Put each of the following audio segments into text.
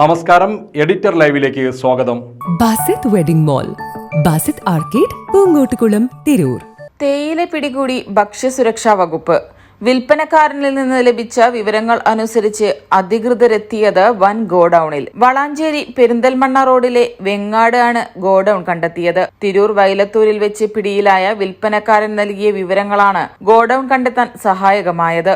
നമസ്കാരം എഡിറ്റർ ലൈവിലേക്ക് സ്വാഗതം. Basith wedding mall Basith arcade Poonkottukulam Tirur. തേയില പിടികൂടി ഭക്ഷ്യസുരക്ഷാ വകുപ്പ്. വിൽപ്പനക്കാരനിൽ നിന്ന് ലഭിച്ച വിവരങ്ങൾ അനുസരിച്ച് അധികൃതരെത്തിയത് വൻ ഗോഡൌണിൽ. വളാഞ്ചേരി പെരിന്തൽമണ്ണ റോഡിലെ വെങ്ങാട് ആണ് ഗോഡൌൺ കണ്ടെത്തിയത്. തിരൂർ വൈലത്തൂരിൽ വെച്ച് പിടിയിലായ വിൽപ്പനക്കാരൻ നൽകിയ വിവരങ്ങളാണ് ഗോഡൌൺ കണ്ടെത്താൻ സഹായകമായത്.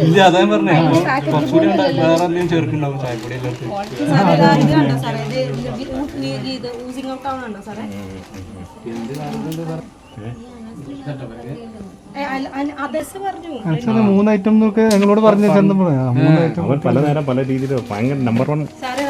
ഇല്ല അതാ പറഞ്ഞേ. അപ്പൊ കുറച്ചുകൂടി ഉണ്ട്. വേറെ എന്തെങ്കിലും ചായപ്പൊടി മൂന്ന് ഐറ്റം എന്നൊക്കെ ഞങ്ങളോട് പറഞ്ഞു പല നേരം പല രീതിയിലും ഭയങ്കര നമ്പർ വൺ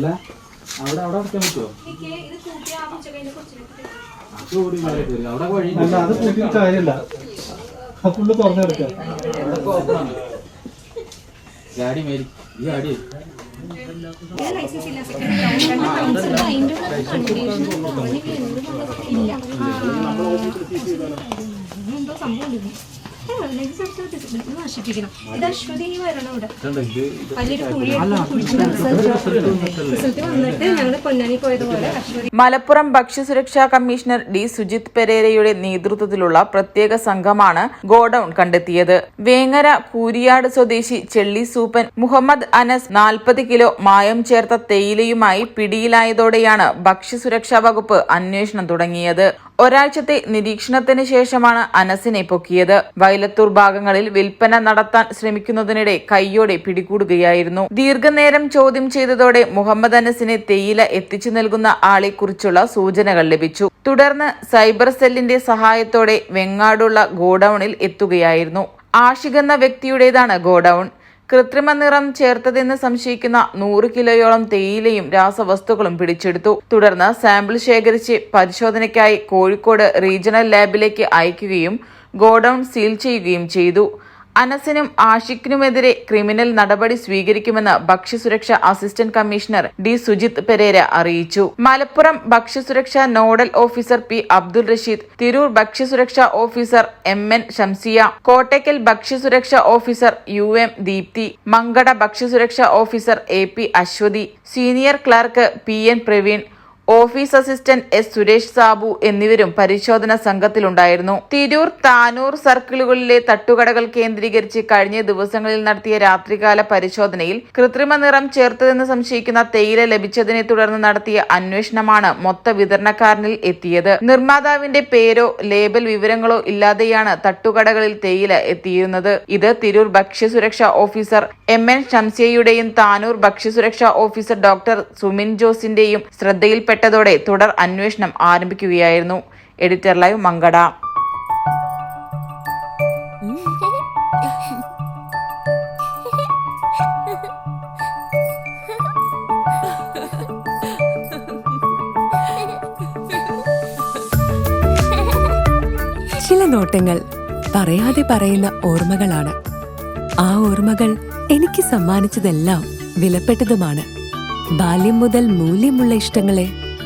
അല്ല അവിടെ അവിടെ അടക്കാൻ പറ്റുമോ അല്ല അത് കൂട്ടിയിട്ട് കാര്യമില്ല അത് ഫുള്ള് തുറന്നു കിടക്കാം ഗാഡി മേരി ഈ ഗാഡി ഇല്ല സംഭവം നശിപ്പിക്കണം ഇത് അശ്വതി വരണം ഇവിടെ വലിയൊരു കുഴി റിസൾട്ട് വന്നിട്ട് ഞങ്ങൾ പൊന്നാനി പോയതുപോലെ മലപ്പുറം ഭക്ഷ്യസുരക്ഷാ കമ്മീഷണർ ഡി സുജിത് പെരേരയുടെ നേതൃത്വത്തിലുള്ള പ്രത്യേക സംഘമാണ് ഗോഡൌൺ കണ്ടെത്തിയത്. വേങ്ങര കൂരിയാട് സ്വദേശി ചെള്ളി സൂപ്പൻ മുഹമ്മദ് അനസ് നാൽപ്പത് കിലോ മായം ചേർത്ത തേയിലയുമായി പിടിയിലായതോടെയാണ് ഭക്ഷ്യസുരക്ഷാ വകുപ്പ് അന്വേഷണം തുടങ്ങിയത്. ഒരാഴ്ചത്തെ നിരീക്ഷണത്തിന് ശേഷമാണ് അനസിനെ പൊക്കിയത്. വൈലത്തൂർ ഭാഗങ്ങളിൽ വിൽപ്പന നടത്താൻ ശ്രമിക്കുന്നതിനിടെ കൈയോടെ പിടികൂടുകയായിരുന്നു. ദീർഘനേരം ചോദ്യം ചെയ്തതോടെ മുഹമ്മദ് അനസിനെ തേയില എത്തിച്ചു നൽകുന്ന ആളെക്കുറിച്ചുള്ള സൂചനകൾ ലഭിച്ചു. തുടർന്ന് സൈബർ സെല്ലിന്റെ സഹായത്തോടെ വെങ്ങാടുള്ള ഗോഡൌണിൽ എത്തുകയായിരുന്നു. ആഷിഖ് എന്ന വ്യക്തിയുടേതാണ് ഗോഡൌൺ. കൃത്രിമ നിറം ചേർത്തതെന്ന് സംശയിക്കുന്ന നൂറ് കിലോയോളം തേയിലയും രാസവസ്തുക്കളും പിടിച്ചെടുത്തു. തുടർന്ന് സാമ്പിൾ ശേഖരിച്ച് പരിശോധനയ്ക്കായി കോഴിക്കോട് റീജിയണൽ ലാബിലേക്ക് അയക്കുകയും ഗോഡൌൺ സീൽ ചെയ്യുകയും ചെയ്തു. അനസിനും ആഷിഖിനുമെതിരെ ക്രിമിനൽ നടപടി സ്വീകരിക്കുമെന്ന് ഭക്ഷ്യസുരക്ഷ assistant commissioner D Sujith Pereira അറിയിച്ചു. മലപ്പുറം ഭക്ഷ്യസുരക്ഷ nodal officer P Abdul Rasheed Tirur ഭക്ഷ്യസുരക്ഷ officer M N Shamsiya Kottakkal ഭക്ഷ്യസുരക്ഷ officer U M Deepthi Mankada ഭക്ഷ്യസുരക്ഷ officer A P Aswathi senior clerk P N Praveen office assistant S Suresh Sabu എന്നിവരും പരിശോധന സംഘത്തിലുണ്ടായിരുന്നു. തിരൂർ താനൂർ സർക്കിളുകളിലെ തട്ടുകടകൾ കേന്ദ്രീകരിച്ച് കഴിഞ്ഞ ദിവസങ്ങളിൽ നടത്തിയ രാത്രികാല പരിശോധനയിൽ കൃത്രിമ നിറം ചേർത്തതെന്ന് സംശയിക്കുന്ന തേയില ലഭിച്ചതിനെ തുടർന്ന് നടത്തിയ അന്വേഷണമാണ് മൊത്ത വിതരണക്കാരനിൽ എത്തിയത്. നിർമ്മാതാവിന്റെ പേരോ ലേബൽ വിവരങ്ങളോ ഇല്ലാതെയാണ് തട്ടുകടകളിൽ തേയില എത്തിയിരുന്നത്. ഇത് തിരൂർ ഭക്ഷ്യസുരക്ഷാ ഓഫീസർ എം എൻ ഷംസിയയുടെയും താനൂർ ഭക്ഷ്യസുരക്ഷാ ഓഫീസർ ഡോക്ടർ സുമിൻ ജോസിന്റെയും ശ്രദ്ധയിൽപ്പെട്ടതോടെ തുടർ അന്വേഷണം ആരംഭിക്കുകയായിരുന്നു. Editor live Mankada. ചില നോട്ടങ്ങൾ പറയാതെ പറയുന്ന ഓർമ്മകളാണ്. ആ ഓർമ്മകൾ എനിക്ക് സമ്മാനിച്ചതെല്ലാം വിലപ്പെട്ടതുമാണ്. ബാല്യം മുതൽ മൂല്യമുള്ള ഇഷ്ടങ്ങളെ